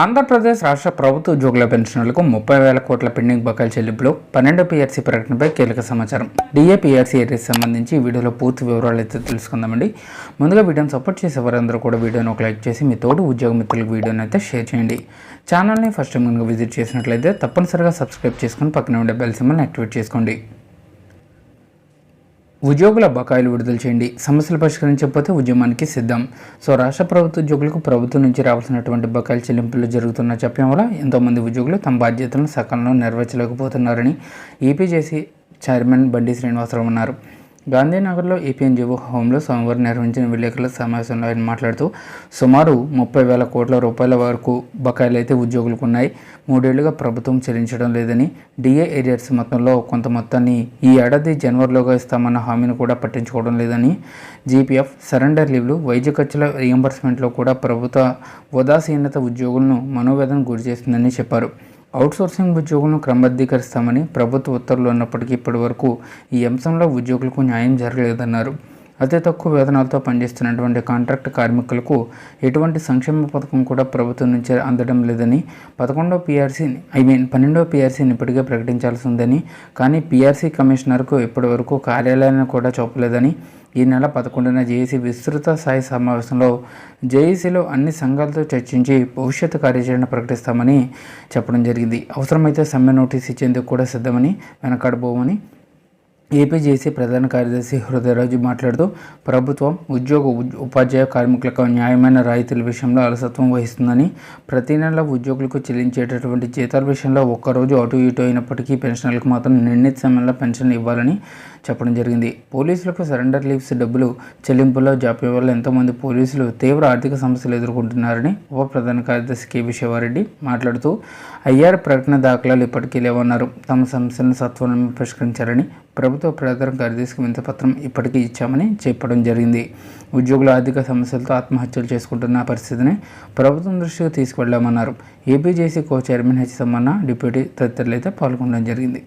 ఆంధ్రప్రదేశ్ రాష్ట్ర ప్రభుత్వ ఉద్యోగుల పెన్షన్లకు ముప్పై వేల కోట్ల పెండింగ్ బకాయిల చెల్లింపులు పన్నెండు పీఆర్సీ ప్రకటనపై కీలక సమాచారం. డిఏ పీఆర్సీ ఏరియాకి సంబంధించి వీడియోలో పూర్తి వివరాలు అయితే తెలుసుకుందామండి. ముందుగా వీడియోని సపోర్ట్ చేసే వారందరూ కూడా వీడియోని ఒక లైక్ చేసి మీ తోటి ఉద్యోగ మిత్రులకు వీడియోని అయితే షేర్ చేయండి. ఛానల్ని ఫస్ట్ టైం కనుక విజిట్ చేసినట్లయితే తప్పనిసరిగా సబ్స్క్రైబ్ చేసుకుని పక్కన ఉండే బెల్ సింబల్ని యాక్టివేట్ చేసుకోండి. ఉద్యోగుల బకాయిలు విడుదల చేయండి. సమస్యలు పరిష్కరించకపోతే ఉద్యమానికి సిద్ధం. సో రాష్ట్ర ప్రభుత్వ ఉద్యోగులకు ప్రభుత్వం నుంచి రావాల్సినటువంటి బకాయిల చెల్లింపులు జరుగుతున్న చెప్పడం వల్ల ఎంతోమంది ఉద్యోగులు తమ బాధ్యతలను సకాలంలో నెరవేర్చలేకపోతున్నారని ఏపీజేసీ చైర్మన్ బండి శ్రీనివాసరావు అన్నారు. గాంధీనగర్లో ఈపీఎన్జీఓ హోంలో సోమవారం నిర్వహించిన విలేకరుల సమావేశంలో ఆయన మాట్లాడుతూ సుమారు ముప్పై వేల కోట్ల రూపాయల వరకు బకాయిలు అయితే ఉద్యోగులకు ఉన్నాయి మూడేళ్ళుగా ప్రభుత్వం చెల్లించడం లేదని డిఏ ఏరియర్స్ మొత్తంలో కొంత మొత్తాన్ని ఈ ఏడాది జనవరిలోగా ఇస్తామన్న హామీని కూడా పట్టించుకోవడం లేదని జీపీఎఫ్ సరెండర్ లీవ్లు వైద్య ఖర్చుల రియంబర్స్మెంట్లో కూడా ప్రభుత్వ ఉదాసీనత ఉద్యోగులను మనోవేదన గురి చేస్తుందని చెప్పారు. అవుట్సోర్సింగ్ ఉద్యోగులను క్రమబద్ధీకరిస్తామని ప్రభుత్వ ఉత్తర్వులు ఉన్నప్పటికీ ఇప్పటి వరకు ఈ అంశంలో ఉద్యోగులకు న్యాయం జరగలేదన్నారు. అతి తక్కువ వేతనాలతో పనిచేస్తున్నటువంటి కాంట్రాక్ట్ కార్మికులకు ఎటువంటి సంక్షేమ పథకం కూడా ప్రభుత్వం నుంచి అందడం లేదని పదకొండో పీఆర్సీని ఐ మీన్ పన్నెండో పీఆర్సీని ఇప్పటికే ప్రకటించాల్సి ఉందని కానీ పీఆర్సీ కమిషనర్కు ఇప్పటి వరకు కార్యాలయాన్ని కూడా చూపలేదని ఈ నెల పదకొండున జేఏసీ విస్తృత స్థాయి సమావేశంలో జేఏసీలో అన్ని సంఘాలతో చర్చించి భవిష్యత్తు కార్యాచరణ ప్రకటిస్తామని చెప్పడం జరిగింది. అవసరమైతే సమ్మె నోటీస్ ఇచ్చేందుకు కూడా సిద్ధమని వెనకాడబోమని ఏపీజేసీ ప్రధాన కార్యదర్శి హృదయరాజు మాట్లాడుతూ ప్రభుత్వం ఉద్యోగ ఉపాధ్యాయ కార్మికులకు న్యాయమైన రాయితీల విషయంలో అలసత్వం వహిస్తుందని ప్రతి నెల ఉద్యోగులకు చెల్లించేటటువంటి జీతాల విషయంలో ఒక్కరోజు అటు ఇటు అయినప్పటికీ పెన్షనర్లకు మాత్రం నిర్ణీత సమయంలో పెన్షన్ ఇవ్వాలని చెప్పడం జరిగింది. పోలీసులకు సరెండర్ లీవ్స్ డబ్బులు చెల్లింపుల్లో జాప్యం వల్ల ఎంతోమంది పోలీసులు తీవ్ర ఆర్థిక సమస్యలు ఎదుర్కొంటున్నారని ఉప ప్రధాన కార్యదర్శి కె. శివారెడ్డి మాట్లాడుతూ ఐఆర్ ప్రకటన దాఖలాలు ఇప్పటికీ లేవన్నారు. తమ సమస్యలను సత్వరం పరిష్కరించారని ప్రభుత్వ ప్రధాన కార్యదర్శికి వింతపత్రం ఇప్పటికీ ఇచ్చామని చెప్పడం జరిగింది. ఉద్యోగుల ఆర్థిక సమస్యలతో ఆత్మహత్యలు చేసుకుంటున్న పరిస్థితిని ప్రభుత్వం దృష్టికి తీసుకువెళ్ళామన్నారు APJC co chairman H Sammanna deputy తదితరులు అయితే పాల్గొనడం జరిగింది.